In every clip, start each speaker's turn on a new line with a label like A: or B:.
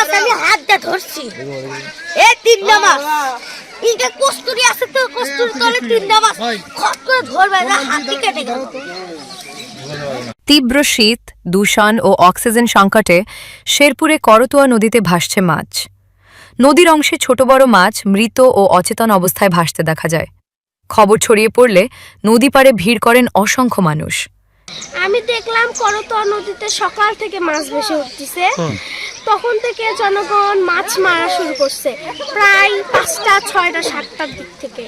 A: মাছ আমি হাত দিয়ে ধরছি। এই তিনটা মাছ। এইটা কস্তুরি আছে তো কস্তুরি তলে তিনটা মাছ। খট করে ধরবে না হাতি কেটে গেল।
B: তীব্র শীত দূষণ ও অক্সিজেন সংকটে শেরপুরে করতোয়া নদীতে ভাসছে মাছ। নদীর অংশে ছোট বড় মাছ মৃত ও অচেতন অবস্থায় ভাসতে দেখা যায়। খবর ছড়িয়ে পড়লে নদী পাড়ে ভিড় করেন অসংখ্য মানুষ।
C: আমি দেখলাম করতোয়া নদীতে সকাল থেকে মাছ ভেসে উঠতেছে। তখন থেকে জনগণ মাছ মারা শুরু করছে প্রায় পাঁচটা ছয়টা সাতটার দিক থেকে।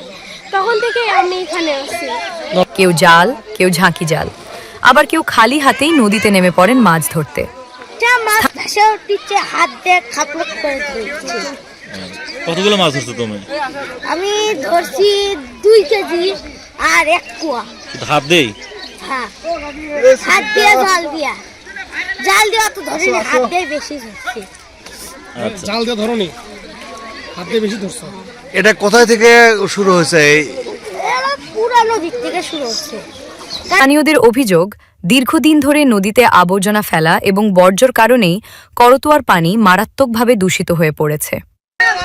C: তখন থেকে আমি এখানে আছি।
B: কেউ জাল কেউ ঝাঁকি জাল। আবার কেউ খালি হাতেই নদীতে নেমে পড়েন মাছ ধরতে।
A: হাত দিয়ে খাপলক করে ধরছি।
D: কতগুলো মাছ ধরছো তুমি?
A: আমি ধরছি দুই কেজি আর এক কুয়া।
D: হাত দেই
A: হ্যাঁ। হাত দিয়ে জাল দিয়া। জাল দিয়ে অত ধরিনি হাত দিয়ে বেশি ধরছি।
D: আচ্ছা।
E: জাল দিয়ে ধরনি? হাত দিয়ে বেশি ধরছো?
F: এটা কোথায় থেকে শুরু হয়েছে এই?
A: পুরানো দিক থেকে শুরু হচ্ছে।
B: স্থানীয়দের অভিযোগ দীর্ঘদিন ধরে নদীতে আবর্জনা ফেলা এবং বর্জ্যর কারণেই করতোয়ার পানি মারাত্মকভাবে দূষিত হয়ে পড়েছে।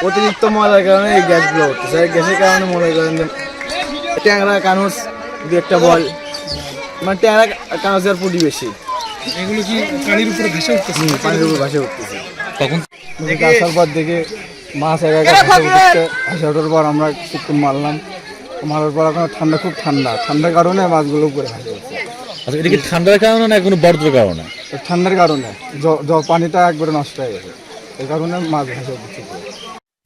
G: অতিরিক্ত ময়লার কারণে এই গ্যাসগুলো হচ্ছে। এই গ্যাসের কারণে মনে করেন ট্যাংরা কানুস দু একটা বল মানে ট্যাংরা কানুসের পুটি বেশি।
E: এগুলো কি পানির উপরে ভেসে উঠতেছে?
G: পানির উপর ভাসে উঠতেছে।
D: তখন
G: আসার পর দেখে মাছ একা একা ভাসে ভাসে ওঠার পর আমরা একটু মারলাম। মারার পর এখন ঠান্ডা খুব ঠান্ডা। ঠান্ডার কারণে মাছগুলো উপরে ভাসে উঠছে।
D: আচ্ছা এটা কি ঠান্ডার কারণে না কোনো বর্জ্যের কারণে?
G: ঠান্ডার কারণে। পানিটা একবারে নষ্ট হয়ে গেছে। এই কারণে মাছ ভাসে উঠছে।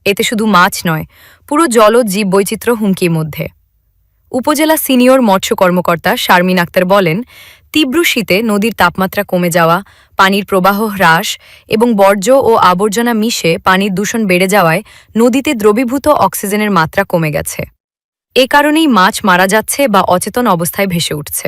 B: এতে শুধু মাছ নয় পুরো জলজ জীব বৈচিত্র্য হুমকির মধ্যে। উপজেলা সিনিয়র মৎস্য কর্মকর্তা শারমিন আক্তার বলেন তীব্র শীতে নদীর তাপমাত্রা কমে যাওয়া, পানির প্রবাহ হ্রাস এবং বর্জ্য ও আবর্জনা মিশে পানির দূষণ বেড়ে যাওয়ায় নদীতে দ্রবীভূত অক্সিজেনের মাত্রা কমে গেছে। এ কারণেই মাছ মারা যাচ্ছে বা অচেতন অবস্থায় ভেসে উঠছে।